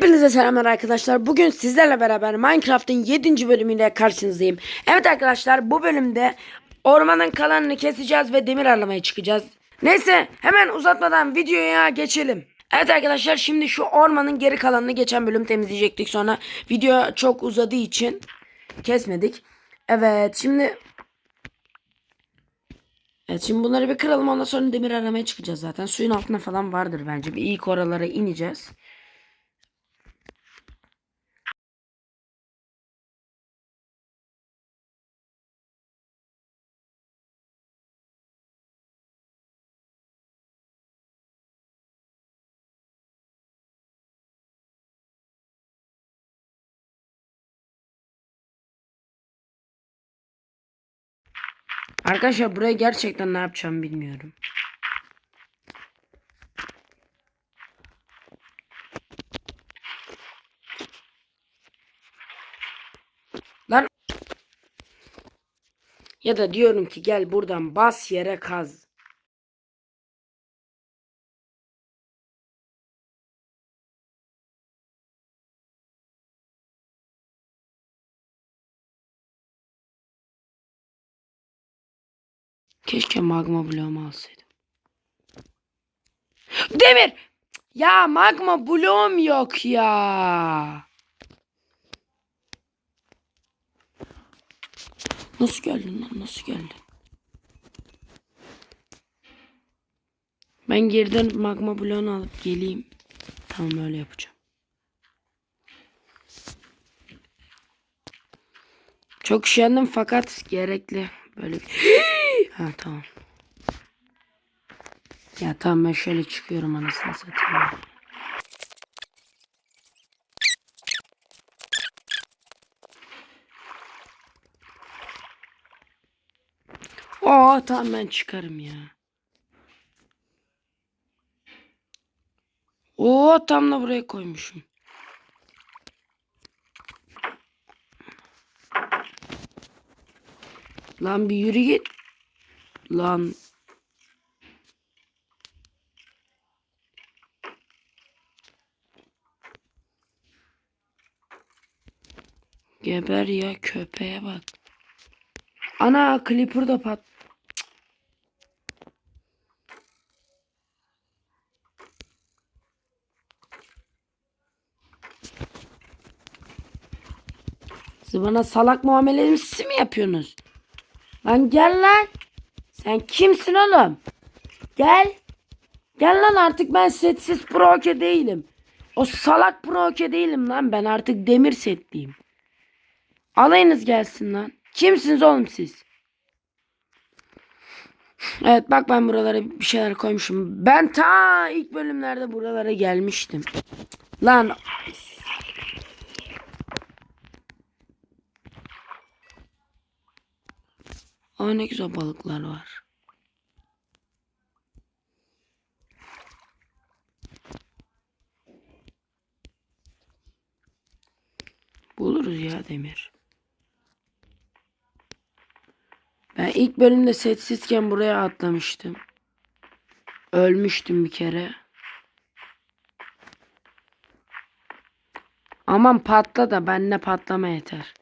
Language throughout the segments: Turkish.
Hepinize selamlar arkadaşlar. Bugün sizlerle beraber Minecraft'ın 7. bölümüyle karşınızdayım. Evet arkadaşlar bu bölümde ormanın kalanını keseceğiz ve demir aramaya çıkacağız. Neyse hemen uzatmadan videoya geçelim. Evet arkadaşlar şimdi şu ormanın geri kalanını geçen bölüm temizleyecektik. Sonra video çok uzadığı için kesmedik. Evet şimdi Evet şimdi bunları bir kıralım ondan sonra demir aramaya çıkacağız zaten. Suyun altında falan vardır bence. Bir ilk oralara ineceğiz. Arkadaşlar buraya gerçekten ne yapacağım bilmiyorum. Lan ya da diyorum ki gel buradan bas yere kaz. Keşke magma bloğumu alsaydım. Demir! Ya magma bloğum yok ya. Nasıl geldin lan? Nasıl geldin? Ben geriden magma bloğunu alıp geleyim. Tamam öyle yapacağım. Çok üşendim fakat gerekli. Böyle bir... Ha tamam. Ya tamam ben şöyle çıkıyorum anasını satayım. Oo tamam ben çıkarım ya. Oo tam da buraya koymuşum. Lan bir yürü git. Lan. Geber ya köpeğe bak. Ana Clipper da pat. Siz bana salak muamelesi mi yapıyorsunuz? Lan gel lan. Sen kimsin oğlum? Gel. Gel lan artık ben setsiz proke değilim. O salak proke değilim lan. Ben artık demir setliyim. Alayınız gelsin lan. Kimsiniz oğlum siz? Evet bak ben buralara bir şeyler koymuşum. Ben ta ilk bölümlerde buralara gelmiştim. Lan Aa ne güzel balıklar var. Buluruz ya demir. Ben ilk bölümde sessizken buraya atlamıştım. Ölmüştüm bir kere. Aman patla da benle patlama yeter.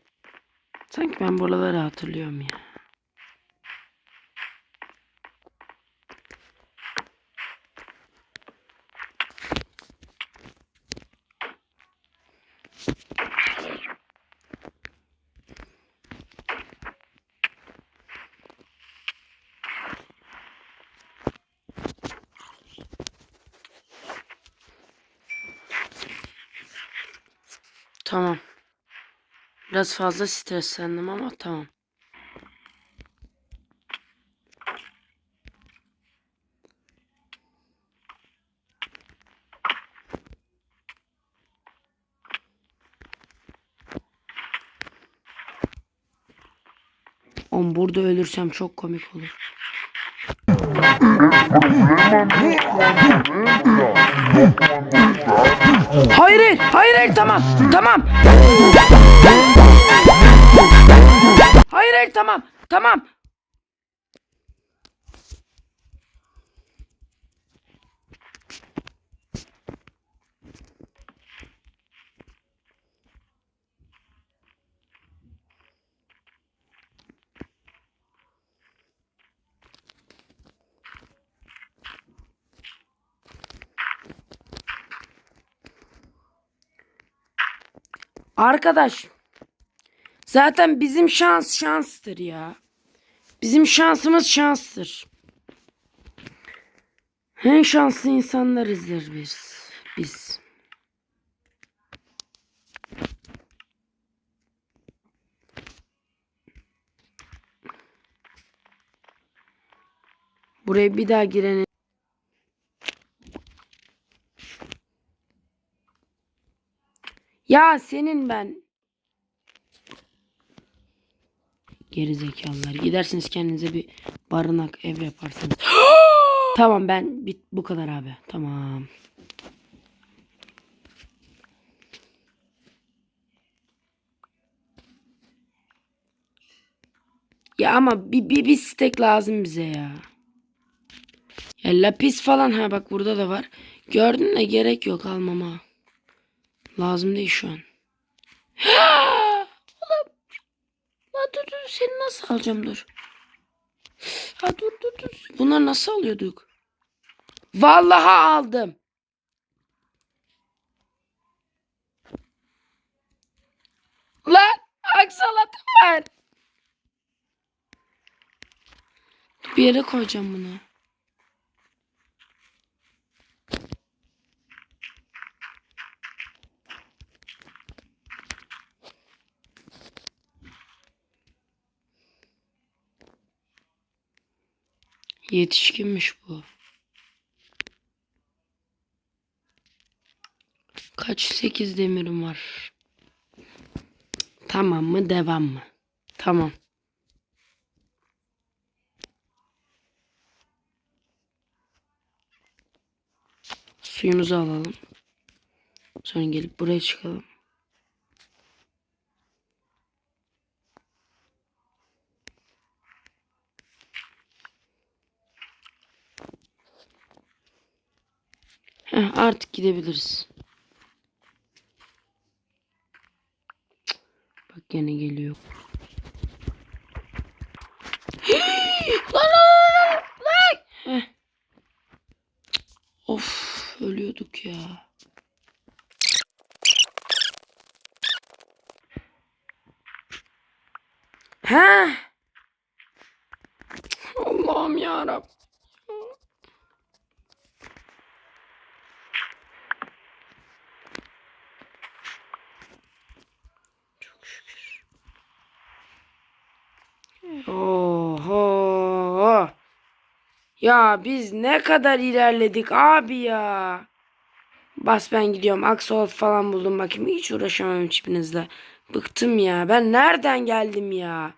Sanki ben buraları hatırlıyorum ya. Tamam. Biraz fazla streslendim ama tamam. Oğlum burada ölürsem çok komik olur. Hayır, hayır, hayır, hayır, tamam, tamam. Hayır, hayır, tamam, tamam. Arkadaş. Zaten bizim şans şanstır ya. Bizim şansımız şanstır. En şanslı insanlarızdır biz. Biz. Buraya bir daha girenin. Ya senin ben. Geri zekalılar. Gidersiniz kendinize bir barınak ev yaparsınız. tamam ben bit bu kadar abi. Tamam. Ya ama bir, bir, bir stek lazım bize ya. Ya lapis falan ha bak burada da var. Gördün de gerek yok almama. Lazım değil şu an. Oğlum. La dur dur seni nasıl alacağım dur. Ha dur dur dur. Bunları nasıl alıyorduk? Vallahi aldım. Lan aksalatım var. Bir yere koyacağım bunu. Yetişkinmiş bu. Kaç sekiz demirim var. Tamam mı devam mı? Tamam. Suyumuzu alalım. Sonra gelip buraya çıkalım. Artık gidebiliriz. Bak gene geliyor. lan lan lan Of ölüyorduk ya. Ha? Allah'ım ya Çok Ya biz ne kadar ilerledik abi ya. Bas ben gidiyorum. Axolot falan buldum bakayım. Hiç uğraşamam hiçbirinizle. Bıktım ya. Ben nereden geldim ya?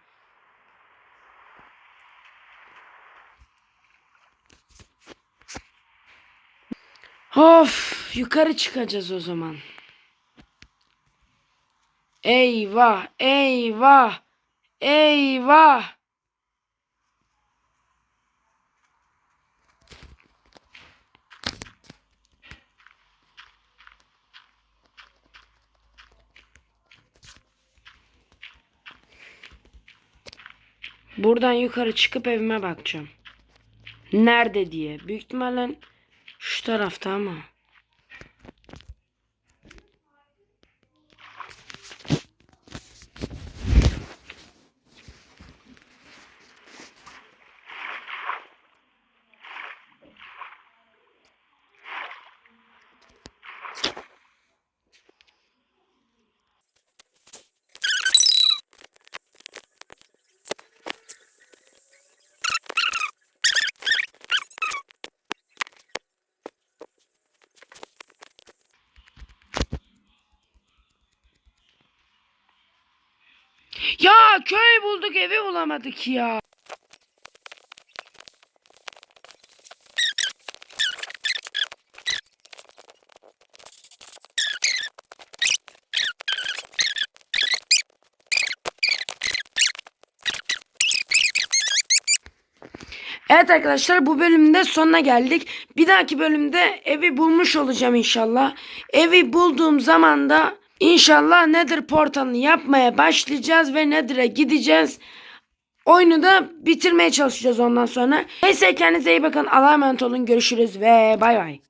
Of, yukarı çıkacağız o zaman. Eyvah, eyvah, eyvah. Buradan yukarı çıkıp evime bakacağım. Nerede diye. Büyük ihtimalle şu tarafta ama. Ya köy bulduk evi bulamadık ya. Evet arkadaşlar bu bölümde sonuna geldik. Bir dahaki bölümde evi bulmuş olacağım inşallah. Evi bulduğum zaman da inşallah Nether portalını yapmaya başlayacağız ve Nether'a gideceğiz. Oyunu da bitirmeye çalışacağız ondan sonra. Neyse kendinize iyi bakın. Allah'a emanet olun. Görüşürüz ve bay bay.